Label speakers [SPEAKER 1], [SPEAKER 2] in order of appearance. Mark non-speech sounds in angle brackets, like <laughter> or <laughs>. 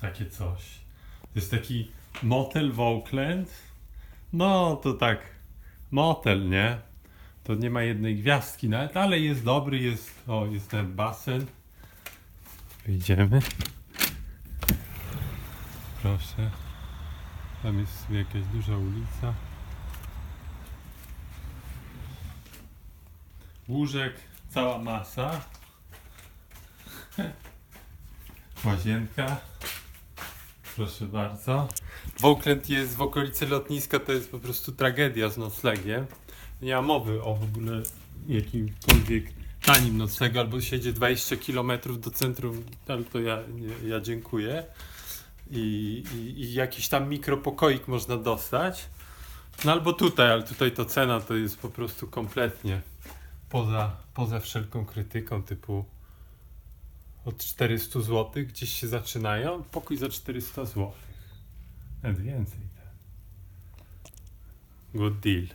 [SPEAKER 1] takie coś. To jest taki motel w Oakland. No to tak, motel, nie? To nie ma jednej gwiazdki nawet, ale jest dobry, jest, o, jest ten basen. Wyjdziemy. Proszę. Tam jest jakaś duża ulica. Łóżek, cała masa. <laughs> Łazienka. Proszę bardzo. Oakland jest w okolicy lotniska, to jest po prostu tragedia z noclegiem. Nie ma mowy o w ogóle jakimkolwiek tanim noclegu, albo siedzie 20 km do centrum, ale to ja, ja dziękuję. I, i, I jakiś tam mikropokoik można dostać. No albo tutaj, ale tutaj to cena to jest po prostu kompletnie poza, poza wszelką krytyką typu od 400 zł gdzieś się zaczynają, pokój za 400 zł. Nawet więcej. Good deal.